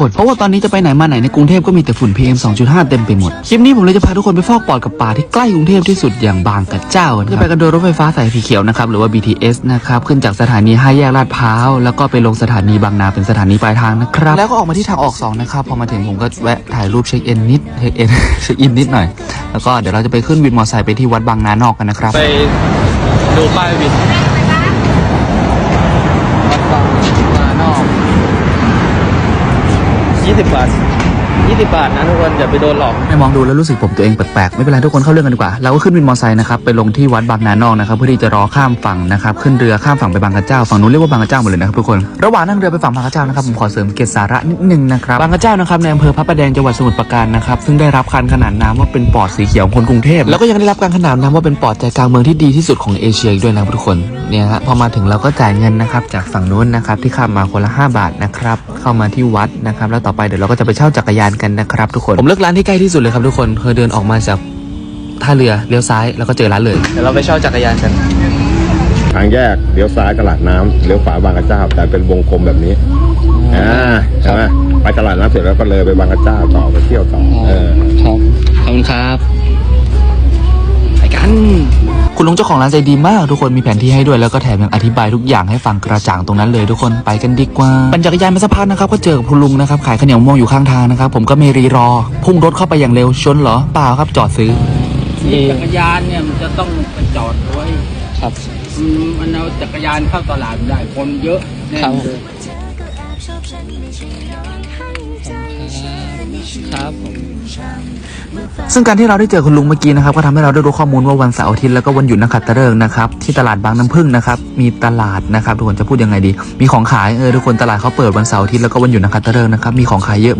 กดเพราะว่าตอนนี้จะไปไหนมาไหนในกรุงเทพก็มีแต่ฝุ่น PM 2.5 เต็มไปหมด คลิปนี้ผมเลยจะพาทุกคนไปฟอกปอดกับป่าที่ใกล้กรุงเทพที่สุดอย่างบางกระเจ้าจะไปกันโดยรถไฟฟ้าสายสีเขียวนะครับหรือว่า BTS นะครับขึ้นจากสถานี5แยกลาดพร้าวแล้วก็ไปลงสถานีบางนาเป็นสถานีปลายทางนะครับแล้วก็ออกมาที่ทางออกสองนะครับพอมาถึงผมก็แวะถ่ายรูปเช็คอินนิดเช็คอินเช็คอินนิดหน่อย แล้วก็เดี๋ยวเราจะไปขึ้นวินมอเตอร์ไซค์ไปที่วัดบางนานอกกันนะครับไปดูป้ายวิน aqui de plástico. 20 บาทนะทุกคนอย่าไปโดนหลอก ให้มองดูแล้วรู้สึกผมตัวเองแปลกๆ ไม่เป็นไรทุกคนเข้าเรื่องกันดีกว่า เราก็ขึ้นวินมอเตอร์ไซค์นะครับ ไปลงที่วัดบางนานองนะครับ เพื่อที่จะรอข้ามฝั่งนะครับ ขึ้นเรือข้ามฝั่งไปบางกระเจ้า ฝั่งนู้นเรียกว่าบางกระเจ้าหมดเลยนะครับทุกคน ระหว่างนั่งเรือไปฝั่งบางกระเจ้านะครับ ผมขอเสริมเกียรติสาระนิดนึงนะครับ บางกระเจ้านะครับในอำเภอพระประแดงจังหวัดสมุทรปราการนะครับ ซึ่งได้รับการขนานนามว่าเป็นปอดสีเขียวของคนกรุงเทพ แล้วก็ยังได้รับการขนานนามว่าเป็นปอดใจกลางเมืองที่ดีที่สุดของเอเชียด้วยนะทุกคน เนี่ยฮะ พอมาถึงเราก็จ่ายเงินนะครับจากฝั่งนู้นนะครับที่ข้ามมาคนละ 5 บาทนะครับ เข้ามาที่วัดนะครับ แล้วต่อไปเดี๋ยวเราก็จะไปเช่าจักรยานกันนะครับทุกคน ผมเลือกร้านที่ใกล้ที่สุดเลยครับทุกคนเคยเดินออกมาจากท่าเรือเลี้ยวซ้ายแล้วก็เจอร้านเลยเดี๋ยวเราไปเช่าจักรยานกัน ทางแยกเลี้ยวซ้ายตลาดน้ำเลี้ยวขวาบางกระเจ้าแต่เป็นวงกลมแบบนี้อ่าใช่ไหมไปตลาดน้ำเสร็จแล้วก็เลยไปบางกระเจ้าต่อไปเที่ยวต่อเออ ครับ ขอบคุณครับ ไปกัน คุณลุงเจ้าของร้านใจดีมาก ทุกคนมีแผนที่ให้ด้วยแล้วก็แถมยังอธิบายทุกอย่างให้ฟังกระจ่างตรงนั้นเลยทุกคนไปกันดีกว่าปั่นจักรยานมาสักพักนะครับก็เจอกับคุณลุงนะครับขายข้าวเหนียวมะม่วงอยู่ข้างทางนะครับผมก็ไม่รีรอ พุ่งรถเข้าไปอย่างเร็วชนเหรอเปล่าครับจอดซื้อจักรยานเนี่ยมันจะต้องไปจอดไว้ครับอืมมันเอาจักรยานเข้าตลาดไม่ได้คนเยอะแน่ครับเลย ครับผมซึ่งการที่เราได้เจอคุณลุงเมื่อกี้นะครับก็ทำให้เราได้รู้ข้อมูลว่าวันเสาร์อาทิตย์แล้วก็วันหยุดนักขัตฤกษ์นะครับที่ตลาดบางน้ำพึ่งนะครับมีตลาดนะครับทุกคนจะพูดยังไงดี มีของขายเออทุกคนตลาดเขาเปิดวันเสาร์อาทิตย์แล้วก็วันหยุดนักขัตฤกษ์นะครับมีของขายเยอะ